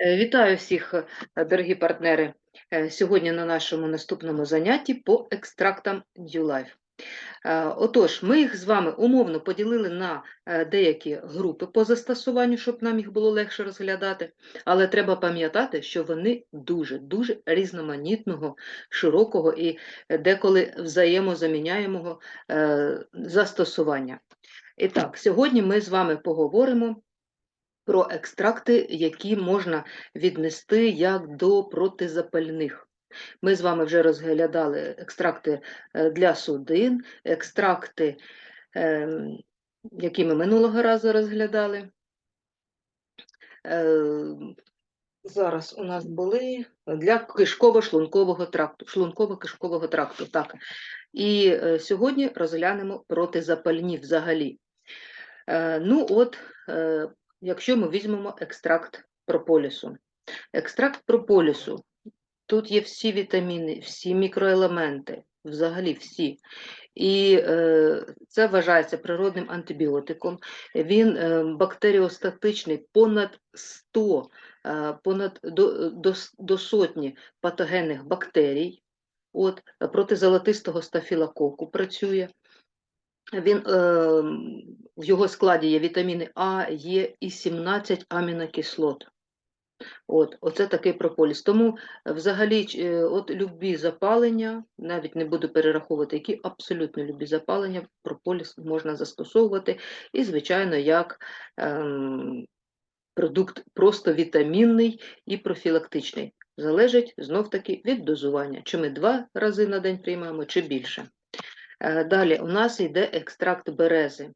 Е, Вітаю всіх, е, дорогі партнери. Е, Сьогодні на нашому наступному занятті по екстрактам New Life. Е, Отож, ми їх з вами умовно поділили на деякі групи по застосуванню, щоб нам їх було легше розглядати, але треба пам'ятати, що вони дуже-дуже різноманітного, широкого і деколи взаємозаміняємого застосування. І так, сьогодні ми з вами поговоримо про екстракти, які можна віднести як до протизапальних. Ми з вами вже розглядали екстракти е, для судин, екстракти, ем, які ми минулого разу розглядали. Е, Зараз у нас були для кишково-шлункового тракту, шлунково-кишкового тракту. Так. І е, сьогодні розглянемо протизапальні взагалі. Е, Ну, от, е, якщо ми візьмемо екстракт прополісу. Екстракт прополісу. Тут є всі вітаміни, всі мікроелементи, взагалі всі. І е, це вважається природним антибіотиком. Він е, бактеріостатичний понад 100, е, понад до, до, до сотні патогенних бактерій. От, е, проти золотистого стафілококу працює. Він, е, в його складі є вітаміни А, Е і 17 амінокислот. От, оце такий прополіс. Тому е, взагалі от любі запалення, навіть не буду перераховувати, які абсолютно любі запалення, прополіс можна застосовувати. І, звичайно, як ем, продукт просто вітамінний і профілактичний. Залежить знов-таки від дозування, чи ми два рази на день приймаємо, чи більше. Е, Далі у нас йде екстракт берези.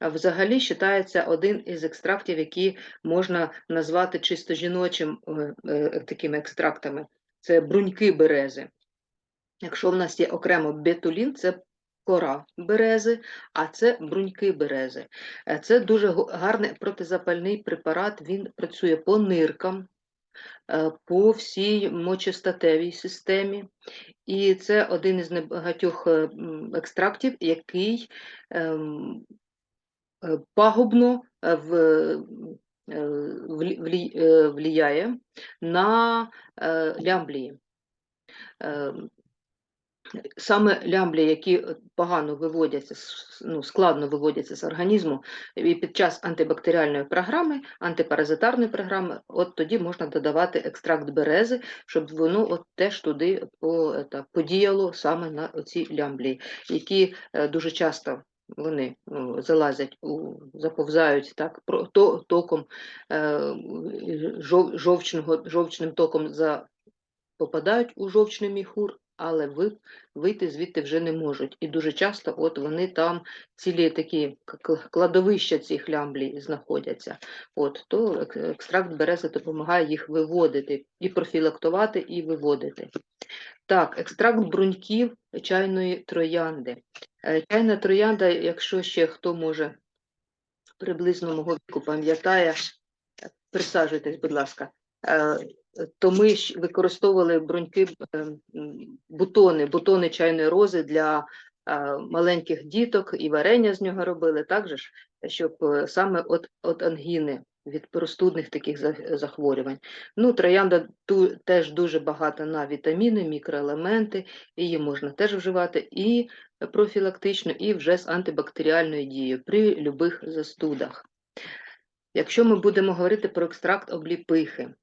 Взагалі вважається один із екстрактів, які можна назвати чисто жіночим е, е, такими екстрактами. Це бруньки берези. Якщо в нас є окремо бетулін, це кора берези, а це бруньки берези. Е, Це дуже гарний протизапальний препарат. Він працює по ниркам, е, по всій мочостатевій системі. І це один із небагатьох е, екстрактів, який ем, е, пагубно е, в, е, е, вліяє на е, лямблії. Саме лямблі, які е, погано виводяться, ну, складно виводяться з організму, і під час антибактеріальної програми, антипаразитарної програми, от тоді можна додавати екстракт берези, щоб воно от теж туди по, ета, подіяло саме на ці лямблії, які е, дуже часто вони ну, залазять, у, заповзають так, то, током, е, жов, жовчного, жовчним током за, попадають у жовчний міхур, але ви, вийти звідти вже не можуть. І дуже часто от вони там цілі такі кладовища цих лямблій знаходяться. От, то ек- екстракт берези допомагає їх виводити, і профілактувати, і виводити. Так, екстракт бруньків чайної троянди. Е, Чайна троянда, якщо ще хто може приблизно мого віку пам'ятає, е, присаджуйтесь, будь ласка. То ми ж використовували бруньки, е, бутони, бутони чайної рози для е, маленьких діток і варення з нього робили, так же ж, щоб е, саме от, от ангіни від простудних таких захворювань. Ну, троянда ту, теж дуже багата на вітаміни, мікроелементи, її можна теж вживати і профілактично, і вже з антибактеріальною дією при любих застудах. Якщо ми будемо говорити про екстракт обліпихи,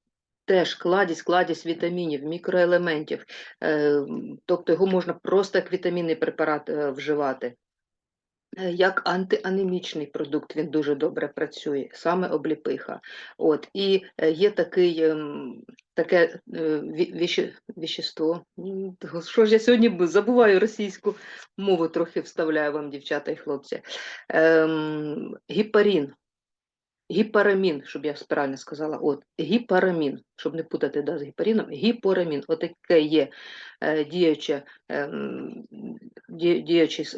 теж кладість, кладість вітамінів, мікроелементів, е, тобто його можна просто як вітамінний препарат е, вживати. Е, Як антианемічний продукт він дуже добре працює, саме обліпиха. От, і є такий, ем, таке віще- віщество. Що ж я сьогодні забуваю російську мову, трохи вставляю вам, дівчата і хлопці. Ем, гіпарін. Гіпарамін, щоб я правильно сказала, от гіпарамін, щоб не путати да, з гіпаріном, гіпорамін, отаке є е, діяче, е, ді-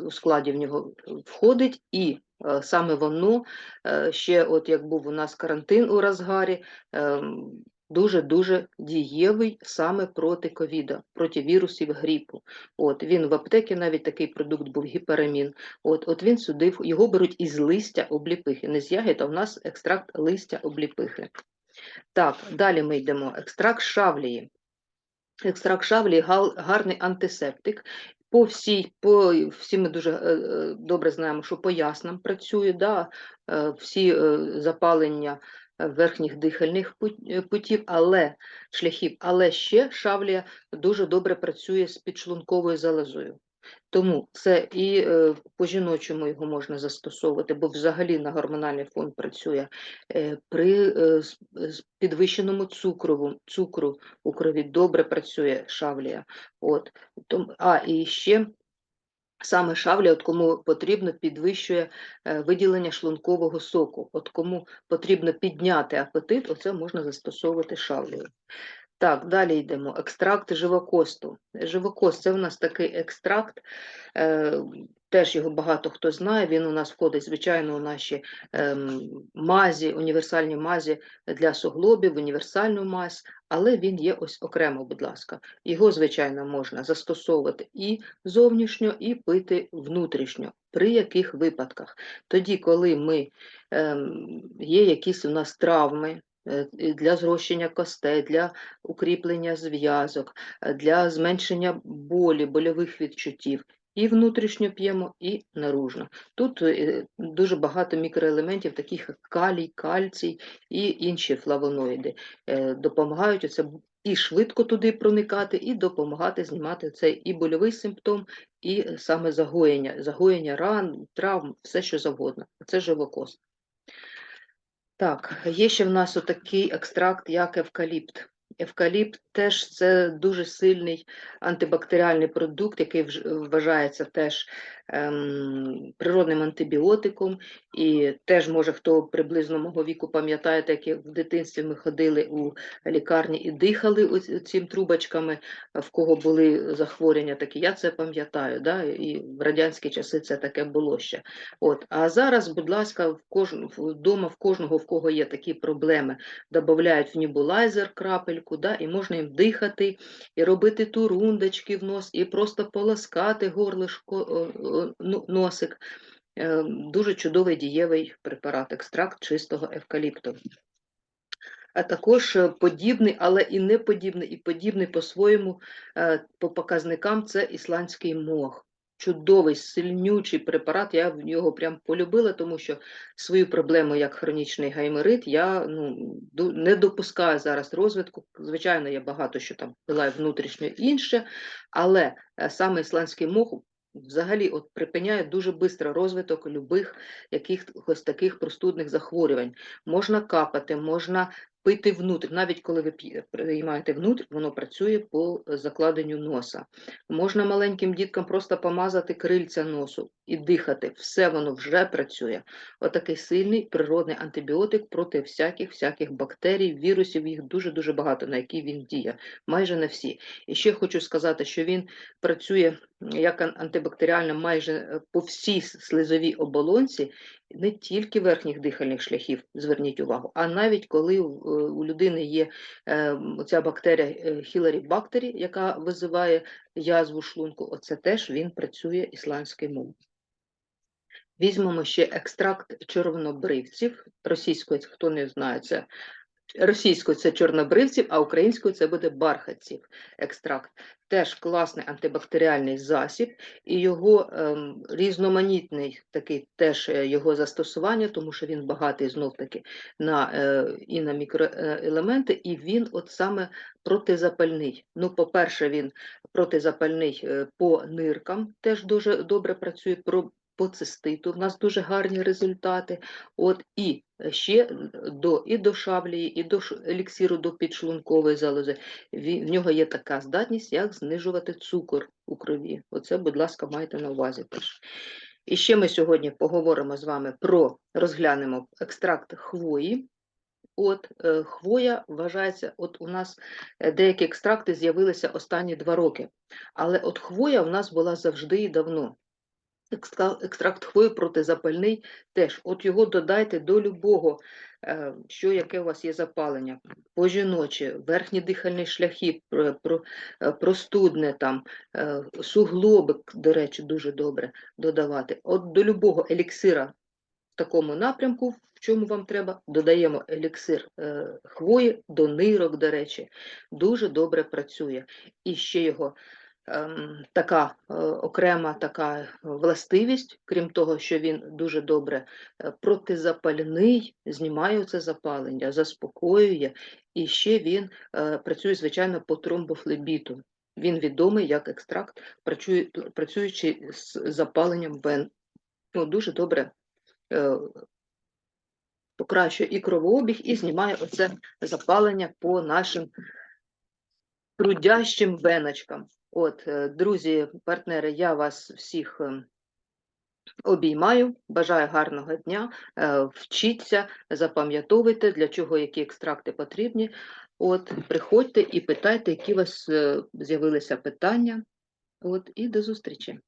у складі в нього входить, і е, саме воно е, ще, от як був у нас карантин у розгарі, ем, дуже-дуже дієвий саме проти ковіда, проти вірусів грипу. От він в аптекі навіть такий продукт був гіпарамін. От, от він сюди, його беруть із листя обліпихи, не з ягід, а в нас екстракт листя обліпихи. Так, далі ми йдемо. Екстракт шавлії. Екстракт шавлії гарний антисептик. По всій, по, всі ми дуже е, е, добре знаємо, що по яснам працює, да, е, всі запалення верхніх дихальних е, путів, але шляхів, але ще шавлія дуже добре працює з підшлунковою залозою. Тому це і е, по жіночому його можна застосовувати, бо взагалі на гормональний фон працює е, при підвищеному цукрову, цукру у крові добре працює шавлія. От. А і ще саме шавля, от кому потрібно, підвищує е, виділення шлункового соку. От кому потрібно підняти апетит, оце можна застосовувати шавлею. Так, далі йдемо. Екстракт живокосту. Живокост це у нас такий екстракт, е, теж його багато хто знає. Він у нас входить, звичайно, у наші ем, мазі, універсальні мазі для суглобів, універсальну мазь, але він є ось окремо, будь ласка. Його, звичайно, можна застосовувати і зовнішньо, і пити внутрішньо. При яких випадках? Тоді, коли ми, ем, є якісь у нас травми, е, для зрощення костей, для укріплення зв'язок, е, для зменшення болі, больових відчуттів. І внутрішньо п'ємо, і наружно. Тут е, дуже багато мікроелементів, таких як калій, кальцій і інші флавоноїди, е, допомагають оце і швидко туди проникати, і допомагати знімати цей і больовий симптом, і саме загоєння, загоєння ран, травм, все що завгодно. Це живокост. Так, є ще в нас отакий екстракт, як евкаліпт. Евкаліпт теж це дуже сильний антибактеріальний продукт, який вважається теж ем, природним антибіотиком. І теж, може, хто приблизно мого віку пам'ятає, як в дитинстві ми ходили у лікарні і дихали цим трубочками, в кого були захворювання такі. Я це пам'ятаю, да? і в радянські часи це таке було ще. От. А зараз, будь ласка, в кожному вдома, в кожного, в кого є такі проблеми, додають в небулайзер крапельку, да, і можна їм дихати, і робити турундочки в нос, і просто полоскати горлишко, носик. Е, Дуже чудовий дієвий препарат, екстракт чистого евкаліпту. А також е, подібний, але і не подібний, і подібний по-своєму е, по показникам це ісландський мох. Чудовий, сильнючий препарат. Я в нього прям полюбила, тому що свою проблему, як хронічний гайморит, я ну, не допускаю зараз розвитку. Звичайно, я багато що там пила внутрішньо інше, але е, саме ісландський мох взагалі от припиняє дуже швидко розвиток любих якихось таких простудних захворювань. Можна капати, можна пити внутрь. Навіть коли ви приймаєте внутрь, воно працює по закладенню носа. Можна маленьким діткам просто помазати крильця носу і дихати. Все воно вже працює. Отакий сильний природний антибіотик проти всяких всяких бактерій, вірусів, їх дуже-дуже багато, на які він діє, майже на всі. І ще хочу сказати, що він працює як ан- антибактеріально майже е, по всій слизовій оболонці, не тільки верхніх дихальних шляхів, зверніть увагу, а навіть коли у, е, людини є е, ця бактерія хіларі бактері, яка визиває язву шлунку, оце теж він працює ісландський мов. Візьмемо ще екстракт чорнобривців. Російською, хто не знає, це російською це чорнобривців, а українською це буде бархатців. Екстракт. Теж класний антибактеріальний засіб, і його ем, різноманітний такий теж е, його застосування, тому що він багатий знов таки на е, і на мікроелементи, і він от саме протизапальний. Ну, по-перше, він протизапальний е, по ниркам, теж дуже добре працює. По циститу в нас дуже гарні результати. От і ще до і до шаблії, і до еліксиру до підшлункової залози. В нього є така здатність, як знижувати цукор у крові. Оце, будь ласка, майте на увазі теж. І ще ми сьогодні поговоримо з вами про розглянемо екстракт хвої. От е, хвоя вважається, от у нас е, деякі екстракти з'явилися останні два роки, але от хвоя в нас була завжди і давно. Екстра- Екстракт хвої протизапальний теж. От його додайте до любого, е, що яке у вас є запалення, по жіночі, верхні дихальні шляхи, е, простудне там, е, суглобик, до речі, дуже добре додавати. От до любого еліксира в такому напрямку, в чому вам треба, додаємо еліксир хвої до нирок, до речі, дуже добре працює. І ще його така е, окрема така властивість, крім того, що він дуже добре е, протизапальний, знімає це запалення, заспокоює, і ще він е, працює, звичайно, по тромбофлебіту. Він відомий як екстракт, працюючи з запаленням вен. Ну, дуже добре покращує і кровообіг, і знімає оце запалення по нашим трудящим веночкам. От, е, друзі, партнери, я вас всіх е, обіймаю, бажаю гарного дня, е, вчіться, запам'ятовуйте, для чого які екстракти потрібні. От, приходьте і питайте, які у вас з'явилися питання. От, і до зустрічі.